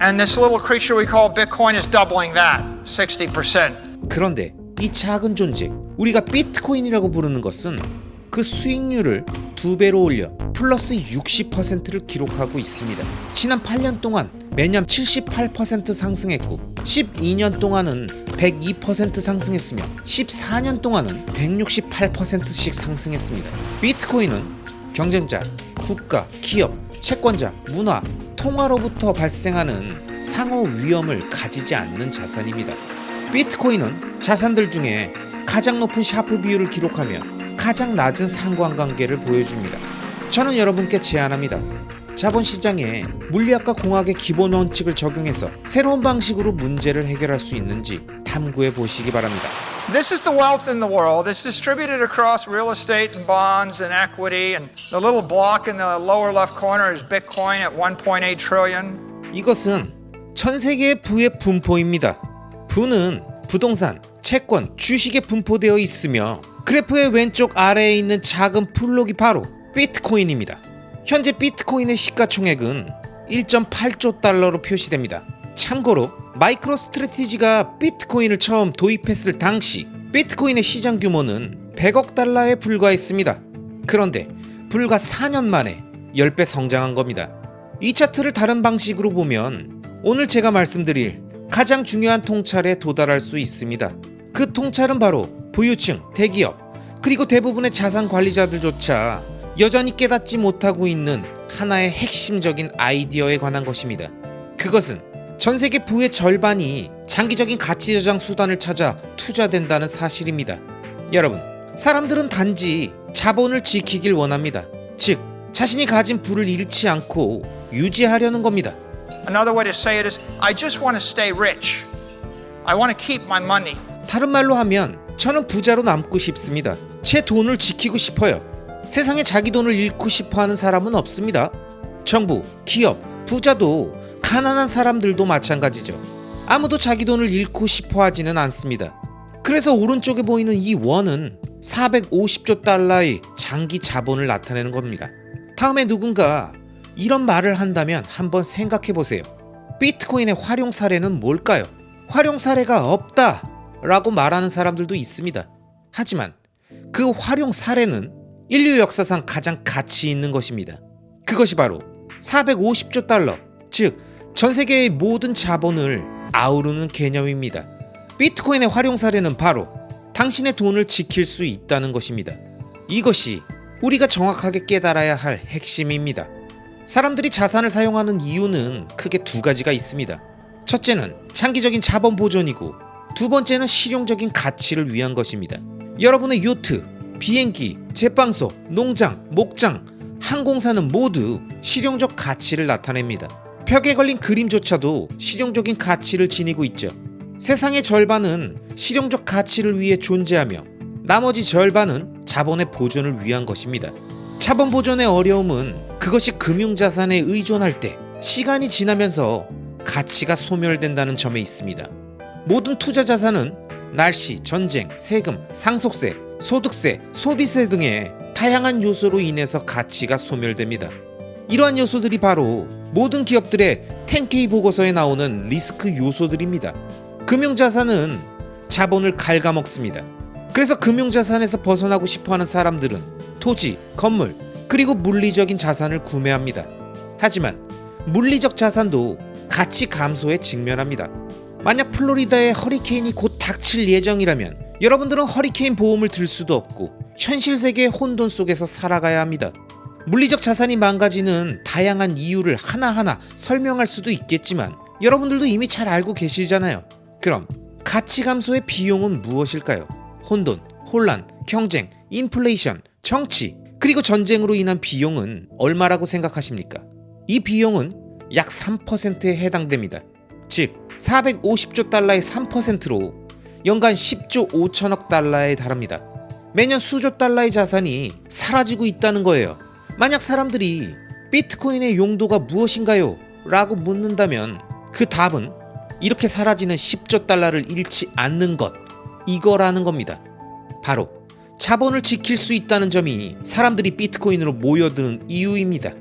And this little creature we call Bitcoin is doubling that 60%. 그런데 이 작은 존재, 우리가 비트코인이라고 부르는 것은 그 수익률을 두 배로 올려 플러스 60%를 기록하고 있습니다. 지난 8년 동안 매년 78% 상승했고 12년 동안은 102% 상승했으며 14년 동안은 168%씩 상승했습니다. 비트코인은 경쟁자, 국가, 기업, 채권자, 문화, 통화로부터 발생하는 상호 위험을 가지지 않는 자산입니다. 비트코인은 자산들 중에 가장 높은 샤프 비율을 기록하며 가장 낮은 상관관계를 보여줍니다. 저는 여러분께 제안합니다. 자본시장에 물리학과 공학의 기본 원칙을 적용해서 새로운 방식으로 문제를 해결할 수 있는지 탐구해 보시기 바랍니다. This is the wealth in the world. It's distributed across real estate and bonds and equity. And the little block in the lower left corner is Bitcoin at 1.8 trillion. 이것은 전 세계의 부의 분포입니다. 부는 부동산, 채권, 주식에 분포되어 있으며 그래프의 왼쪽 아래에 있는 작은 플록이 바로 비트코인입니다. 현재 비트코인의 시가총액은 1.8조 달러로 표시됩니다. 참고로 마이크로 스트레티지가 비트코인을 처음 도입했을 당시 비트코인의 시장 규모는 100억 달러에 불과했습니다. 그런데 불과 4년 만에 10배 성장한 겁니다. 이 차트를 다른 방식으로 보면 오늘 제가 말씀드릴 가장 중요한 통찰에 도달할 수 있습니다. 그 통찰은 바로 부유층, 대기업, 그리고 대부분의 자산 관리자들조차 여전히 깨닫지 못하고 있는 하나의 핵심적인 아이디어에 관한 것입니다. 그것은 전 세계 부의 절반이 장기적인 가치 저장 수단을 찾아 투자된다는 사실입니다. 여러분, 사람들은 단지 자본을 지키길 원합니다. 즉, 자신이 가진 부를 잃지 않고 유지하려는 겁니다. Another way to say it is I just want to stay rich. I want to keep my money. 다른 말로 하면 저는 부자로 남고 싶습니다. 제 돈을 지키고 싶어요. 세상에 자기 돈을 잃고 싶어 하는 사람은 없습니다. 정부, 기업, 부자도 가난한 사람들도 마찬가지죠. 아무도 자기 돈을 잃고 싶어 하지는 않습니다. 그래서 오른쪽에 보이는 이 원은 450조 달러의 장기 자본을 나타내는 겁니다. 다음에 누군가 이런 말을 한다면 한번 생각해 보세요. 비트코인의 활용 사례는 뭘까요? 활용 사례가 없다 라고 말하는 사람들도 있습니다. 하지만 그 활용 사례는 인류 역사상 가장 가치 있는 것입니다. 그것이 바로 450조 달러, 즉 전 세계의 모든 자본을 아우르는 개념입니다. 비트코인의 활용 사례는 바로 당신의 돈을 지킬 수 있다는 것입니다. 이것이 우리가 정확하게 깨달아야 할 핵심입니다. 사람들이 자산을 사용하는 이유는 크게 두 가지가 있습니다. 첫째는 장기적인 자본 보존이고 두 번째는 실용적인 가치를 위한 것입니다. 여러분의 요트, 비행기, 제빵소, 농장, 목장, 항공사는 모두 실용적 가치를 나타냅니다. 벽에 걸린 그림조차도 실용적인 가치를 지니고 있죠. 세상의 절반은 실용적 가치를 위해 존재하며 나머지 절반은 자본의 보존을 위한 것입니다. 자본 보존의 어려움은 그것이 금융자산에 의존할 때 시간이 지나면서 가치가 소멸된다는 점에 있습니다. 모든 투자 자산은 날씨, 전쟁, 세금, 상속세, 소득세, 소비세 등의 다양한 요소로 인해서 가치가 소멸됩니다. 이러한 요소들이 바로 모든 기업들의 10K 보고서에 나오는 리스크 요소들입니다. 금융자산은 자본을 갉아먹습니다. 그래서 금융자산에서 벗어나고 싶어 하는 사람들은 토지, 건물, 그리고 물리적인 자산을 구매합니다. 하지만 물리적 자산도 가치 감소에 직면합니다. 만약 플로리다에 허리케인이 곧 닥칠 예정이라면 여러분들은 허리케인 보험을 들 수도 없고 현실 세계의 혼돈 속에서 살아가야 합니다. 물리적 자산이 망가지는 다양한 이유를 하나하나 설명할 수도 있겠지만 여러분들도 이미 잘 알고 계시잖아요. 그럼 가치 감소의 비용은 무엇일까요? 혼돈, 혼란, 경쟁, 인플레이션, 정치, 그리고 전쟁으로 인한 비용은 얼마라고 생각하십니까? 이 비용은 약 3%에 해당됩니다. 즉, 450조 달러의 3%로 연간 10조 5천억 달러에 달합니다. 매년 수조 달러의 자산이 사라지고 있다는 거예요. 만약 사람들이 비트코인의 용도가 무엇인가요? 라고 묻는다면 그 답은 이렇게 사라지는 10조 달러를 잃지 않는 것 이거라는 겁니다. 바로 자본을 지킬 수 있다는 점이 사람들이 비트코인으로 모여드는 이유입니다.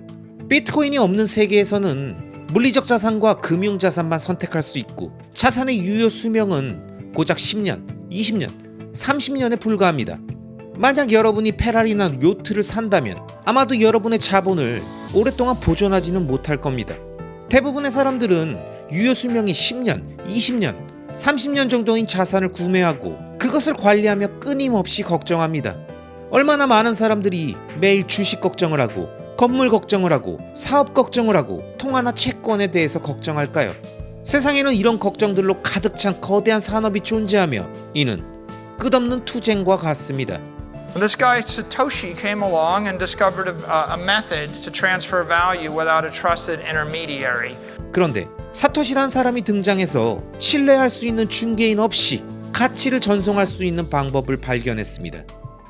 비트코인이 없는 세계에서는 물리적 자산과 금융 자산만 선택할 수 있고 자산의 유효 수명은 고작 10년, 20년, 30년에 불과합니다. 만약 여러분이 페라리나 요트를 산다면 아마도 여러분의 자본을 오랫동안 보존하지는 못할 겁니다. 대부분의 사람들은 유효 수명이 10년, 20년, 30년 정도인 자산을 구매하고 그것을 관리하며 끊임없이 걱정합니다. 얼마나 많은 사람들이 매일 주식 걱정을 하고 건물 걱정을 하고 사업 걱정을 하고 통화나 채권에 대해서 걱정할까요? 세상에는 이런 걱정들로 가득 찬 거대한 산업이 존재하며 이는 끝없는 투쟁과 같습니다. This guy Satoshi came along and discovered a, a method to transfer value without a trusted intermediary. 그런데 사토시란 사람이 등장해서 신뢰할 수 있는 중개인 없이 가치를 전송할 수 있는 방법을 발견했습니다.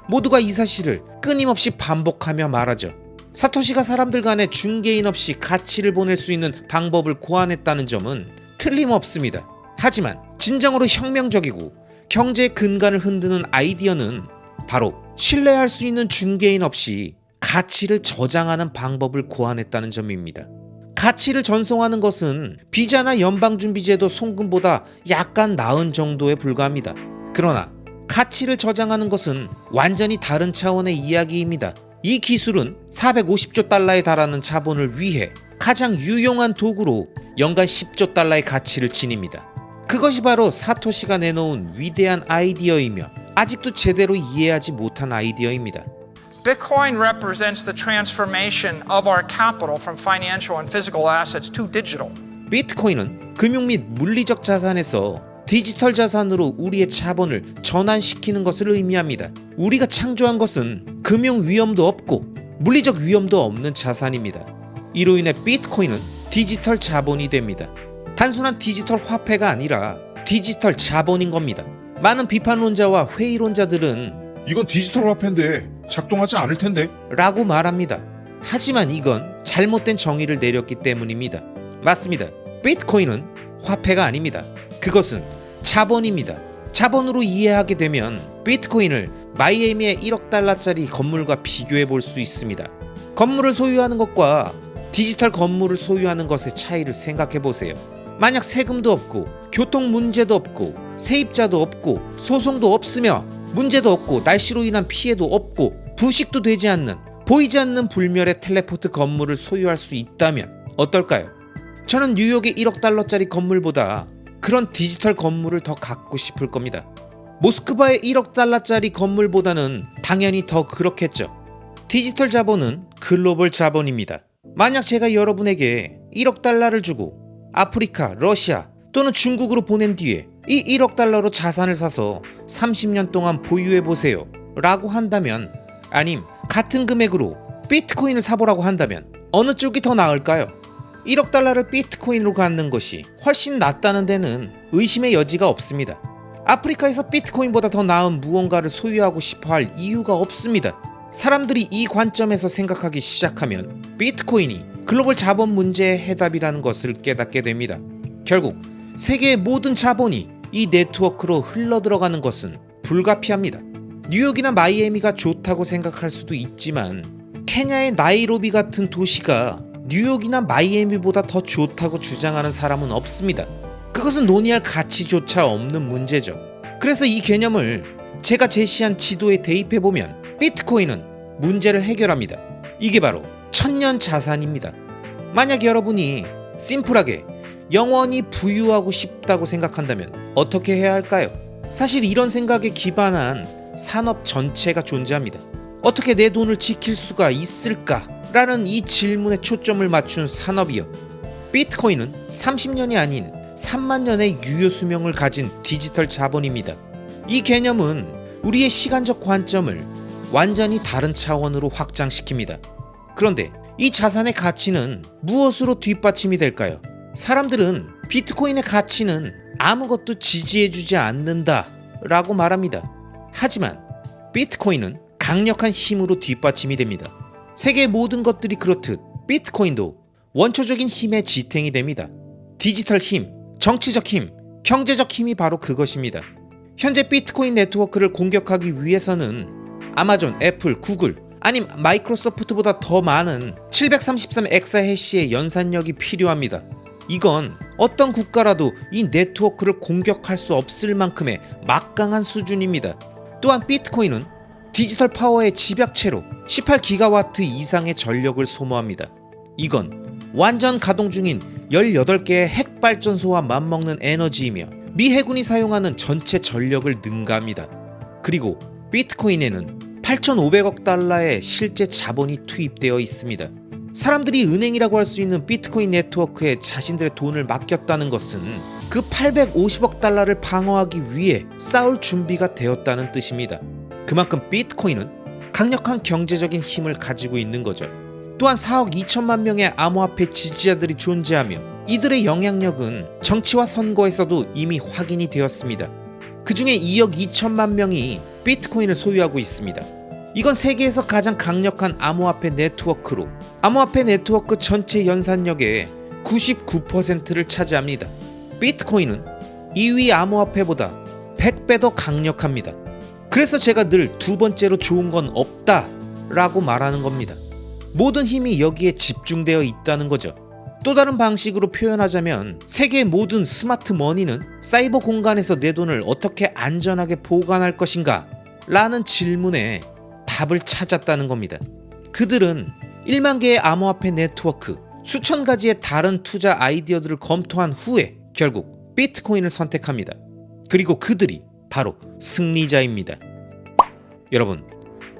모두가 이 사실을 끊임없이 반복하며 말하죠. 사토시가 사람들 간에 중개인 없이 가치를 보낼 수 있는 방법을 고안했다는 점은 틀림없습니다. 하지만 진정으로 혁명적이고 경제의 근간을 흔드는 아이디어는 바로 신뢰할 수 있는 중개인 없이 가치를 저장하는 방법을 고안했다는 점입니다. 가치를 전송하는 것은 비자나 연방준비제도 송금보다 약간 나은 정도에 불과합니다. 그러나 가치를 저장하는 것은 완전히 다른 차원의 이야기입니다. 이 기술은 450조 달러에 달하는 자본을 위해 가장 유용한 도구로 연간 10조 달러의 가치를 지닙니다. 그것이 바로 사토시가 내놓은 위대한 아이디어이며 아직도 제대로 이해하지 못한 아이디어입니다. Bitcoin represents the transformation of our capital from financial and physical assets to digital. 비트코인은 금융 및 물리적 자산에서 디지털 자산으로 우리의 자본을 전환시키는 것을 의미합니다. 우리가 창조한 것은 금융 위험도 없고 물리적 위험도 없는 자산입니다. 이로 인해 비트코인은 디지털 자본이 됩니다. 단순한 디지털 화폐가 아니라 디지털 자본인 겁니다. 많은 비판론자와 회의론자들은 이건 디지털 화폐인데 작동하지 않을 텐데. 라고 말합니다. 하지만 이건 잘못된 정의를 내렸기 때문입니다. 맞습니다. 비트코인은 화폐가 아닙니다. 그것은 자본입니다. 자본으로 이해하게 되면 비트코인을 마이애미의 1억 달러짜리 건물과 비교해 볼 수 있습니다. 건물을 소유하는 것과 디지털 건물을 소유하는 것의 차이를 생각해 보세요. 만약 세금도 없고 교통 문제도 없고 세입자도 없고 소송도 없으며 문제도 없고 날씨로 인한 피해도 없고 부식도 되지 않는 보이지 않는 불멸의 텔레포트 건물을 소유할 수 있다면 어떨까요? 저는 뉴욕의 1억 달러짜리 건물보다 그런 디지털 건물을 더 갖고 싶을 겁니다. 모스크바의 1억 달러짜리 건물보다는 당연히 더 그렇겠죠. 디지털 자본은 글로벌 자본입니다. 만약 제가 여러분에게 1억 달러를 주고 아프리카, 러시아 또는 중국으로 보낸 뒤에 이 1억 달러로 자산을 사서 30년 동안 보유해 보세요. 라고 한다면 아님 같은 금액으로 비트코인을 사보라고 한다면 어느 쪽이 더 나을까요? 1억 달러를 비트코인으로 갖는 것이 훨씬 낫다는 데는 의심의 여지가 없습니다. 아프리카에서 비트코인보다 더 나은 무언가를 소유하고 싶어 할 이유가 없습니다. 사람들이 이 관점에서 생각하기 시작하면 비트코인이 글로벌 자본 문제의 해답이라는 것을 깨닫게 됩니다. 결국 세계의 모든 자본이 이 네트워크로 흘러들어가는 것은 불가피합니다. 뉴욕이나 마이애미가 좋다고 생각할 수도 있지만 케냐의 나이로비 같은 도시가 뉴욕이나 마이애미보다 더 좋다고 주장하는 사람은 없습니다. 그것은 논의할 가치조차 없는 문제죠. 그래서 이 개념을 제가 제시한 지도에 대입해 보면 비트코인은 문제를 해결합니다. 이게 바로 천년 자산입니다. 만약 여러분이 심플하게 영원히 부유하고 싶다고 생각한다면 어떻게 해야 할까요? 사실 이런 생각에 기반한 산업 전체가 존재합니다. 어떻게 내 돈을 지킬 수가 있을까? 라는 이 질문에 초점을 맞춘 산업이요. 비트코인은 30년이 아닌 3만 년의 유효 수명을 가진 디지털 자본입니다. 이 개념은 우리의 시간적 관점을 완전히 다른 차원으로 확장시킵니다. 그런데 이 자산의 가치는 무엇으로 뒷받침이 될까요? 사람들은 비트코인의 가치는 아무것도 지지해주지 않는다 라고 말합니다. 하지만 비트코인은 강력한 힘으로 뒷받침이 됩니다. 세계의 모든 것들이 그렇듯 비트코인도 원초적인 힘의 지탱이 됩니다. 디지털 힘, 정치적 힘, 경제적 힘이 바로 그것입니다. 현재 비트코인 네트워크를 공격하기 위해서는 아마존, 애플, 구글, 아니 마이크로소프트보다 더 많은 733 엑사 해시의 연산력이 필요합니다. 이건 어떤 국가라도 이 네트워크를 공격할 수 없을 만큼의 막강한 수준입니다. 또한 비트코인은 디지털 파워의 집약체로 18기가와트 이상의 전력을 소모합니다. 이건 완전 가동 중인 18개의 핵 발전소와 맞먹는 에너지이며 미 해군이 사용하는 전체 전력을 능가합니다. 그리고 비트코인에는 8,500억 달러의 실제 자본이 투입되어 있습니다. 사람들이 은행이라고 할 수 있는 비트코인 네트워크에 자신들의 돈을 맡겼다는 것은 그 850억 달러를 방어하기 위해 싸울 준비가 되었다는 뜻입니다. 그만큼 비트코인은 강력한 경제적인 힘을 가지고 있는 거죠. 또한 4억 2천만 명의 암호화폐 지지자들이 존재하며 이들의 영향력은 정치와 선거에서도 이미 확인이 되었습니다. 그 중에 2억 2천만 명이 비트코인을 소유하고 있습니다. 이건 세계에서 가장 강력한 암호화폐 네트워크로 암호화폐 네트워크 전체 연산력의 99%를 차지합니다. 비트코인은 2위 암호화폐보다 100배 더 강력합니다. 그래서 제가 늘 두 번째로 좋은 건 없다 라고 말하는 겁니다. 모든 힘이 여기에 집중되어 있다는 거죠. 또 다른 방식으로 표현하자면 세계의 모든 스마트 머니는 사이버 공간에서 내 돈을 어떻게 안전하게 보관할 것인가? 라는 질문에 답을 찾았다는 겁니다. 그들은 1만 개의 암호화폐 네트워크, 수천 가지의 다른 투자 아이디어들을 검토한 후에 결국 비트코인을 선택합니다. 그리고 그들이 바로 승리자입니다. 여러분,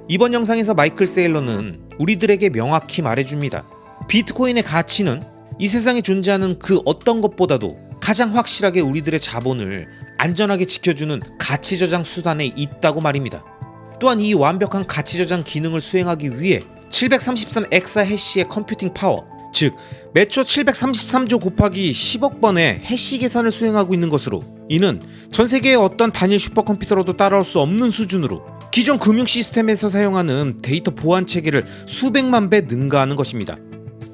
이번 영상에서 마이클 세일러는 우리들에게 명확히 말해줍니다. 비트코인의 가치는 이 세상에 존재하는 그 어떤 것보다도 가장 확실하게 우리들의 자본을 안전하게 지켜주는 가치 저장 수단에 있다고 말입니다. 또한 이 완벽한 가치 저장 기능을 수행하기 위해 733 엑사 해시의 컴퓨팅 파워, 즉 매초 733조 곱하기 10억 번의 해시 계산을 수행하고 있는 것으로 이는 전 세계의 어떤 단일 슈퍼컴퓨터로도 따라올 수 없는 수준으로 기존 금융 시스템에서 사용하는 데이터 보안 체계를 수백만 배 능가하는 것입니다.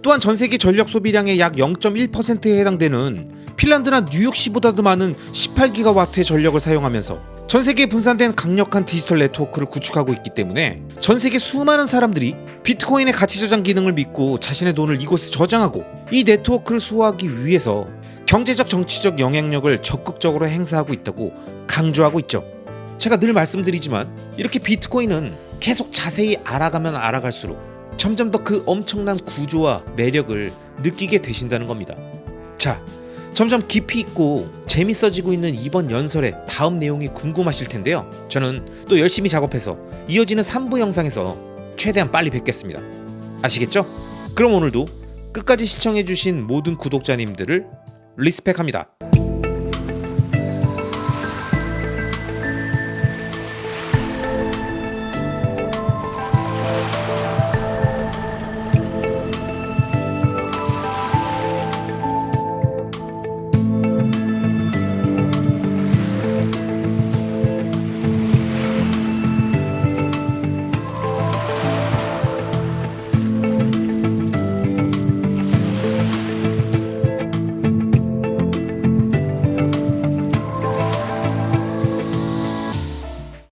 또한 전 세계 전력 소비량의 약 0.1%에 해당되는 핀란드나 뉴욕시보다도 많은 18기가와트의 전력을 사용하면서 전 세계에 분산된 강력한 디지털 네트워크를 구축하고 있기 때문에 전 세계 수많은 사람들이 비트코인의 가치 저장 기능을 믿고 자신의 돈을 이곳에 저장하고 이 네트워크를 수호하기 위해서 경제적 정치적 영향력을 적극적으로 행사하고 있다고 강조하고 있죠. 제가 늘 말씀드리지만 이렇게 비트코인은 계속 자세히 알아가면 알아갈수록 점점 더 그 엄청난 구조와 매력을 느끼게 되신다는 겁니다. 자, 점점 깊이 있고 재밌어지고 있는 이번 연설의 다음 내용이 궁금하실 텐데요. 저는 또 열심히 작업해서 이어지는 3부 영상에서 최대한 빨리 뵙겠습니다. 아시겠죠? 그럼 오늘도 끝까지 시청해주신 모든 구독자님들을 리스펙합니다.